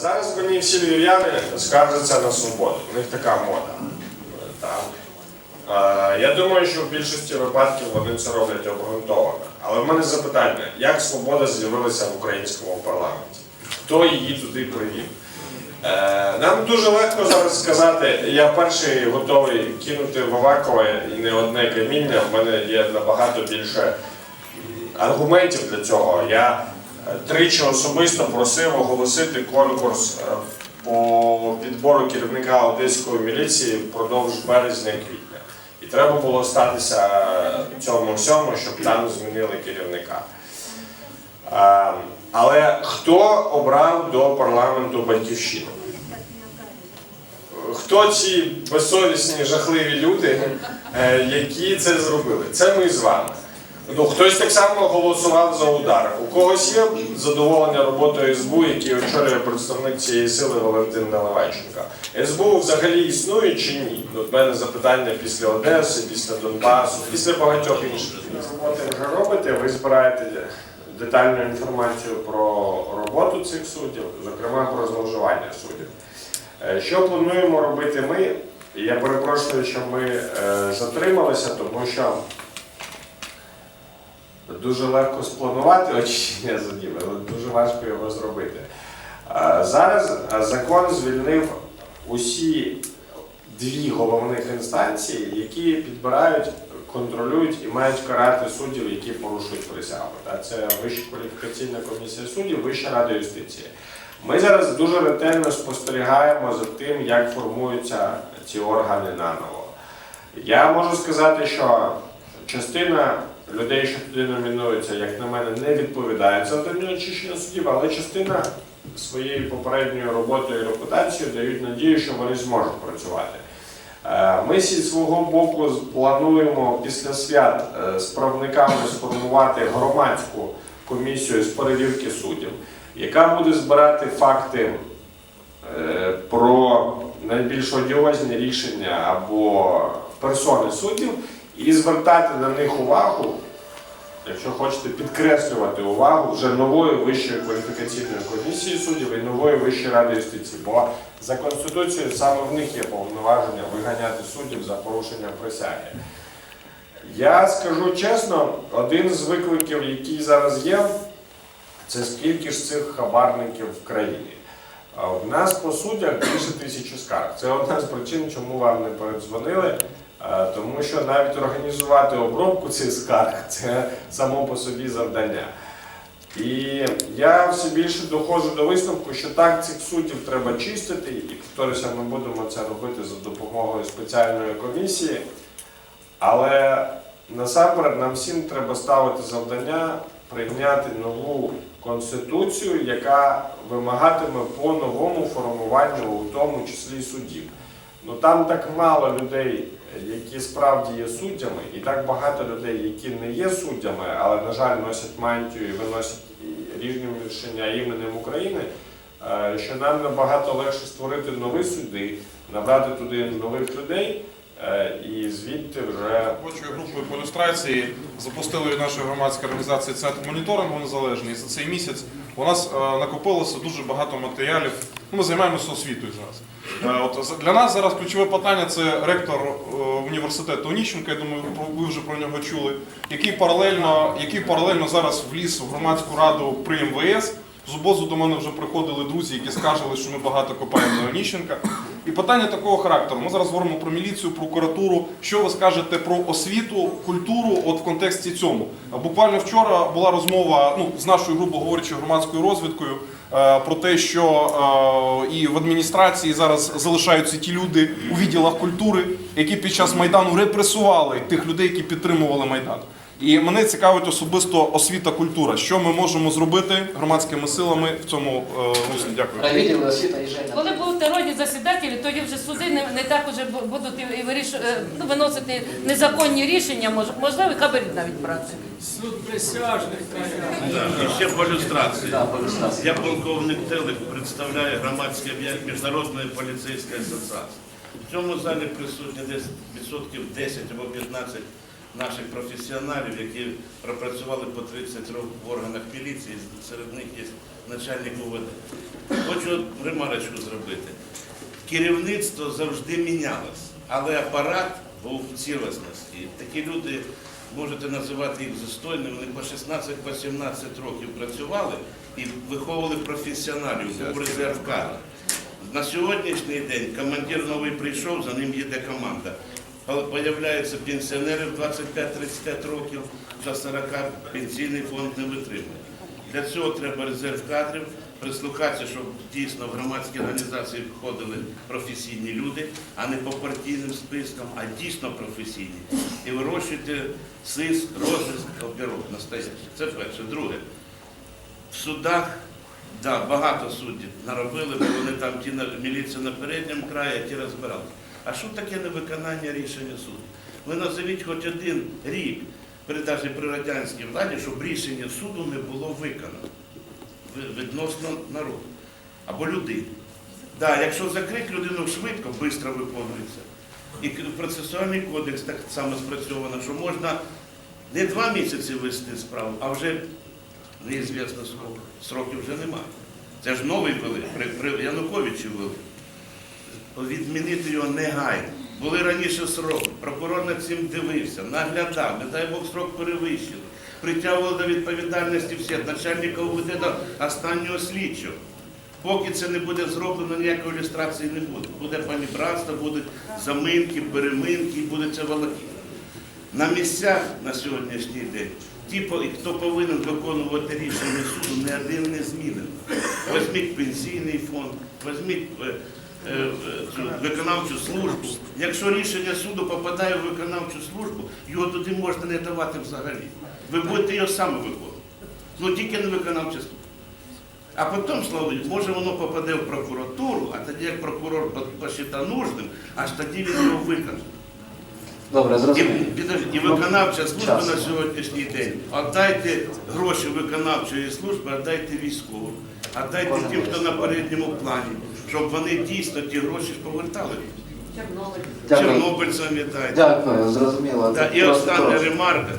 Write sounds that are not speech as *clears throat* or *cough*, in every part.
Зараз мені всі львів'яни скаржаться на свободу. У них така мода. Так. Е, Я думаю, що в більшості випадків вони це роблять обґрунтовано. Але в мене запитання, як свобода з'явилася в українському парламенті? Хто її туди привів? Е, Нам дуже легко зараз сказати, я перший готовий кинути в Авакове і не одне каміння, в мене є набагато більше аргументів для цього. Я тричі особисто просив оголосити конкурс е, по підбору керівника одеської міліції впродовж березня-квітня. І треба було статися е, цьому всьому, щоб там змінили керівника. Е, Але хто обрав до парламенту батьківщину? Хто ці безсовісні, жахливі люди, е, які це зробили? Це ми з вами. Ну, хтось так само голосував за удар. У когось є задоволення роботою СБУ, який очолює представник цієї сили Валентин Наливайченка. СБУ взагалі існує чи ні? От мене запитання після Одеси, після Донбасу, після багатьох інших міст. Роботи вже робите, ви збираєте детальну інформацію про роботу цих суддів, зокрема про зловживання суддів. Е, Що плануємо робити ми? Я перепрошую, що ми е, затрималися, тому що дуже легко спланувати очищення судів, але дуже важко його зробити. Зараз закон звільнив усі дві головних інстанції, які підбирають, контролюють і мають карати суддів, які порушують присягу. Це Вища кваліфікаційна комісія суддів, Вища рада юстиції. Ми зараз дуже ретельно спостерігаємо за тим, як формуються ці органи наново. Я можу сказати, що частина людей, що туди номінуються, як на мене, не відповідають завданню очищення судів, але частина своєю попередньою роботою і репутацією дають надію, що вони зможуть працювати. Е, Ми зі свого боку плануємо після свят е, з правниками сформувати громадську комісію з перевірки суддів, яка буде збирати факти е, про найбільш одіозні рішення або персони суддів і звертати на них увагу, якщо хочете підкреслювати увагу вже нової вищої кваліфікаційної комісії суддів і нової вищої ради юстиції. Бо за конституцією саме в них є повноваження виганяти суддів за порушення присяги. Я скажу чесно, один з викликів, який зараз є, це скільки ж цих хабарників в країні. В нас по суддях більше тисячі скарг. Це одна з причин, чому вам не передзвонили. Е, Тому що навіть організувати обробку цих скарг це само по собі завдання. І я все більше доходжу до висновку, що так цих суддів треба чистити, і повторюся, ми будемо це робити за допомогою спеціальної комісії. Але насамперед нам всім треба ставити завдання прийняти нову конституцію, яка вимагатиме по новому формуванню, у тому числі суддів. Ну там так мало людей, які справді є суддями, і так багато людей, які не є суддями, але, на жаль, носять мантію і виносять різні рішення іменем України, е, що нам набагато легше створити нові суди, набрати туди нових людей е, і звідти вже Робочою групою по ілюстрації запустили наша громадська організація Центр моніторингу незалежний. За цей місяць у нас е, накопилося дуже багато матеріалів. Ми займаємося освітою зараз. Е, От для нас зараз ключове питання це ректор е, університету Оніщенка. Я думаю, ви вже про нього чули, який паралельно, який паралельно зараз вліз в громадську раду при МВС. З обозу до мене вже приходили друзі, які скаржили, що ми багато копаємо на Оніщенка. І питання такого характеру. Ми зараз говоримо про міліцію, прокуратуру. Що ви скажете про освіту, культуру от в контексті цьому? Буквально вчора була розмова ну, з нашою, грубо говорячи, громадською розвідкою е, про те, що е, і в адміністрації зараз залишаються ті люди у відділах культури, які під час Майдану репресували тих людей, які підтримували Майдан. І мене цікавить особисто освіта, культура. Що ми можемо зробити громадськими силами в цьому е, руслі? Дякую. Коли будуть народні засідателі, тоді вже суди не, не так уже будуть і виріш... е, ну, виносити незаконні рішення, мож- можливо, і хабарі навіть брати. Суд присяжних. І ще по люстрації. Я полковник Телик представляю громадське Міжнародної поліцейської асоціації. В цьому залі присутні десь відсотків 10 або 15 наших професіоналів, які пропрацювали по 30 років в органах міліції, серед них є начальник УВД. Хочу ремарочку зробити. Керівництво завжди мінялось, але апарат був в цілісності. Такі люди, можете називати їх застойними, вони по 16-17 років працювали і виховували професіоналів, був резерв кадр. На сьогоднішній день командир новий прийшов, за ним їде команда. Появляються пенсіонери в 25-35 років, за 40 пенсійний фонд не витримує. Для цього треба резерв кадрів, прислухатися, щоб дійсно в громадські організації входили професійні люди, а не по партійним спискам, а дійсно професійні. І вирощуйте СИС, розвиток, опірок настоящий. Це перше. Друге, в судах, да, багато суддів наробили, бо вони там ті міліція на передньому краї, а ті розбирали. А що таке невиконання рішення суду? Ви назовіть хоч один рік, навіть при радянській владі, щоб рішення суду не було виконано відносно народу або людини. Да, якщо закрити людину швидко, швидко виконується. І процесуальний кодекс так само спрацьовано, що можна не два місяці вести справу, а вже неізвісно скільки. Сроків вже немає. Це ж новий вели, при, при Януковичі вели. Відмінити його негайно. Були раніше сроки, прокурор над цим дивився, наглядав, не дай Бог срок перевищили. Притягували до відповідальності всіх, начальника УВД до останнього слідчого. Поки це не буде зроблено, ніякої ілюстрації не буде. Буде панібратство, будуть заминки, переминки, буде це волокіти. На місцях на сьогоднішній день ті, хто повинен виконувати рішення суду, не один не змінено. Візьміть пенсійний фонд, візьміть е, виконавчу службу. Якщо рішення суду попадає в виконавчу службу, його туди можна не давати взагалі. Ви будете його саме виконувати. Ну тільки не виконавча служба. А потім, слава, може воно попаде в прокуратуру, а тоді як прокурор по- посчитає нужним, аж тоді він його виконає. Добре, І, зрозуміло. підожди, і виконавча служба Час. на сьогоднішній день. Отдайте гроші виконавчої служби, отдайте військовим, отдайте тим, хто на передньому плані, щоб вони дійсно ті гроші повертали. Дякую. Чорнобильцям віддайте. Дякую, зрозуміло. Да, і остання ремарка.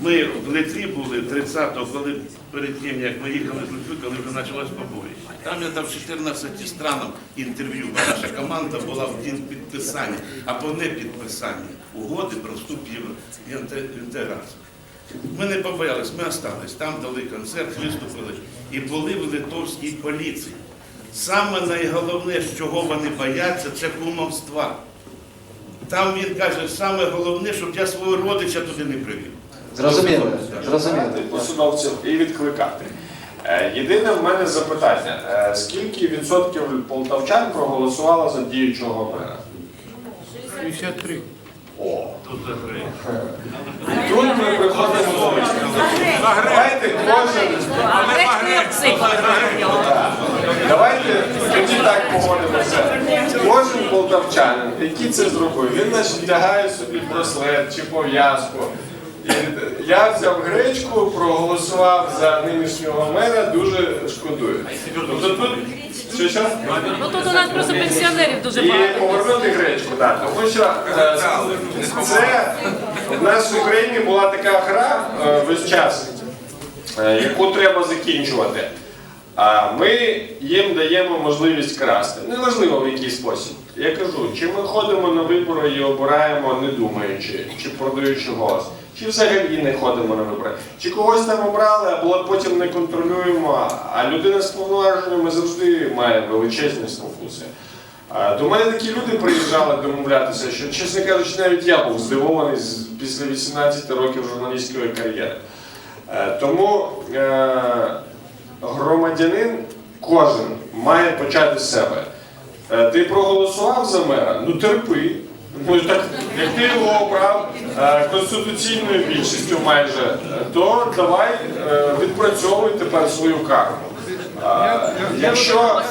Ми в Литві були 30-го, коли перед тим, як ми їхали з Литви, коли вже почалось побоїще. Там я дав 14 странам інтерв'ю, бо наша команда була в день підписання або не підписання угоди про вступ в інтеграцію. Ми не побоялись, ми остались. Там дали концерт, виступили і були в литовській поліції. Саме найголовне, чого вони бояться, це кумовства. Там він каже, саме головне, щоб я свого родича туди не привів. Зрозуміло, зрозуміло. посадовців і відкликати. Е, Єдине в мене запитання: Е, скільки відсотків полтавчан проголосувало за діючого мера? 53. О, Тут закриє. і тут ми приходимо до висновку. Давайте кожен, погодимося. Кожен полтавчанин, який це зробив, він значить вдягає собі браслет чи пов'язку. І я взяв гречку, проголосував за нинішнього мера, дуже шкодую. Тобто тут що що? Ну тут у нас просто пенсіонерів дуже І багато. повернути гречку, так. Тому що е, це в нас в Україні була така гра е, весь час, е, яку треба закінчувати. А ми їм даємо можливість красти. Неважливо в який спосіб. Я кажу, чи ми ходимо на вибори і обираємо не думаючи, чи продаючи голос, чи взагалі не ходимо на вибори, чи когось там обрали, а потім не контролюємо. А людина з повноваженнями завжди має величезні спокуси. До мене такі люди приїжджали домовлятися, що, чесно кажучи, навіть я був здивований після 18 років журналістської кар'єри. Е, Тому е, громадянин кожен має почати з себе. Е, Ти проголосував за мера? Ну терпи. Ну так, як ти його обрав е, конституційною більшістю майже, е, то давай відпрацьовуй тепер свою карму. Якщо,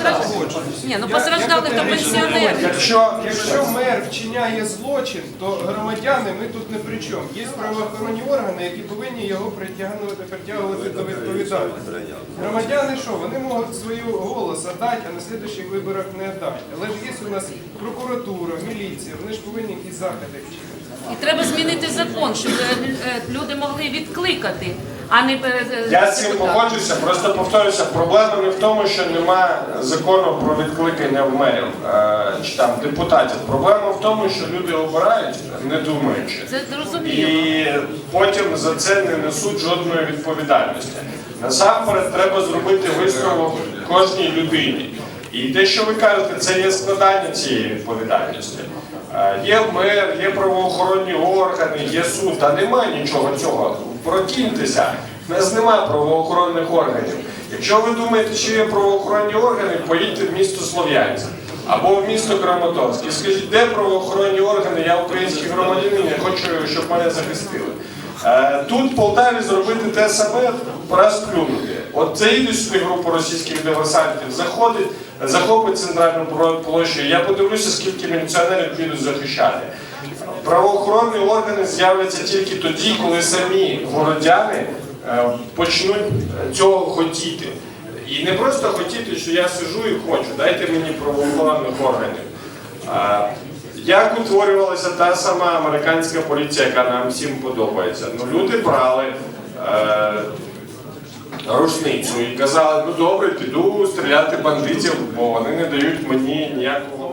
Ні, ну постраждали то пенсіонери. якщо, Якщо мер вчиняє злочин, то громадяни ми тут не при чому. Є правоохоронні органи, які повинні його притягнути, притягувати до відповідальності. Громадяни що? Вони можуть свою голос дати, а на слідуючих виборах не дати. Але ж є у нас прокуратура, міліція, вони ж повинні якісь заходи вчинити. І треба змінити закон, щоб е, е, люди могли відкликати, а не е, е, Я з цим погоджуюся, просто повторюся, проблема не в тому, що нема закону про відкликання в мерів е, чи там депутатів. Проблема в тому, що люди обирають, не думаючи. Це зрозуміло. І потім за це не несуть жодної відповідальності. Насамперед треба зробити висновок кожній людині. І те, що ви кажете, це є складання цієї відповідальності. Е, Є мер, є правоохоронні органи, є суд, та немає нічого цього. Прокиньтеся, в нас немає правоохоронних органів. Якщо ви думаєте, що є правоохоронні органи, поїдьте в місто Слов'янськ або в місто Краматорськ скажіть, де правоохоронні органи, я український громадянин, я хочу, щоб мене захистили. Е, Тут в Полтаві зробити те саме, пора сплюнути. От заїде сюди група російських диверсантів, заходить, захопить центральну площу. Я подивлюся, скільки міліціонерів підуть захищати. Правоохоронні органи з'являться тільки тоді, коли самі городяни е, почнуть цього хотіти. І не просто хотіти, що я сижу і хочу, дайте мені правоохоронних органів. Як утворювалася та сама американська поліція, яка нам всім подобається? Ну, люди брали е, рушницю і казали, ну добре, піду стріляти бандитів, бо вони не дають мені ніякого.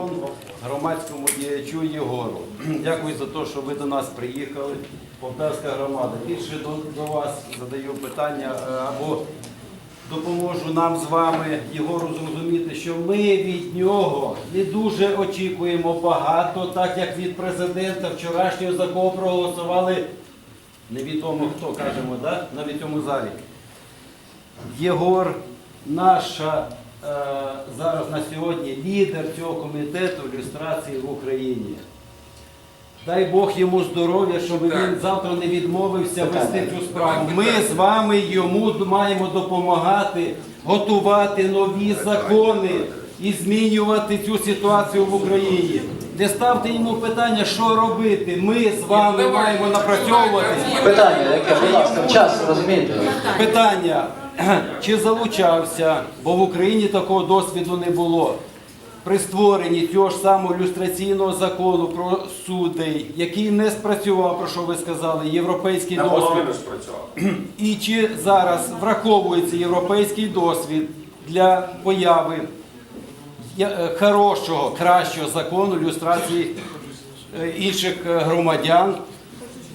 Громадському діячу Єгору. *clears throat* Дякую за те, що ви до нас приїхали. Полтавська громада. Більше до, до вас задаю питання е, або допоможу нам з вами, Єгору, зрозуміти, що ми від нього не дуже очікуємо багато, так як від президента вчорашнього за кого проголосували невідомо хто, кажемо, да? навіть цьому залі. Єгор, наша зараз на сьогодні лідер цього комітету люстрації в Україні. Дай Бог йому здоров'я, щоб він завтра не відмовився вести цю справу. Ми з вами йому маємо допомагати готувати нові закони і змінювати цю ситуацію в Україні. Не ставте йому питання, що робити. Ми з вами маємо напрацьовувати. Питання, яке, будь ласка, час, розумієте? Питання, *clears throat* чи залучався, бо в Україні такого досвіду не було. При створенні цього ж самого люстраційного закону про суди, який не спрацював, про що ви сказали, європейський досвід. Спрацював. *clears throat* І чи зараз враховується європейський досвід для появи е, хорошого, кращого закону люстрації е, інших е, громадян,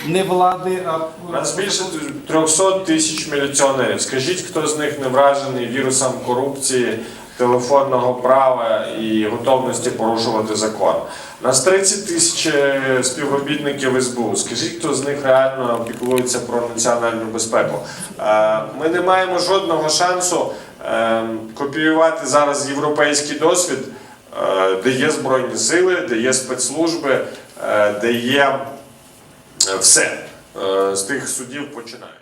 не влади, а нас більше 300 тисяч міліціонерів. Скажіть, хто з них не вражений вірусом корупції, телефонного права і готовності порушувати закон? Нас 30 тисяч е, співробітників СБУ. Скажіть, хто з них реально піклується про національну безпеку? Е, Ми не маємо жодного шансу е, копіювати зараз європейський досвід, де є збройні сили, де є спецслужби, де є все. Е, З тих судів починають.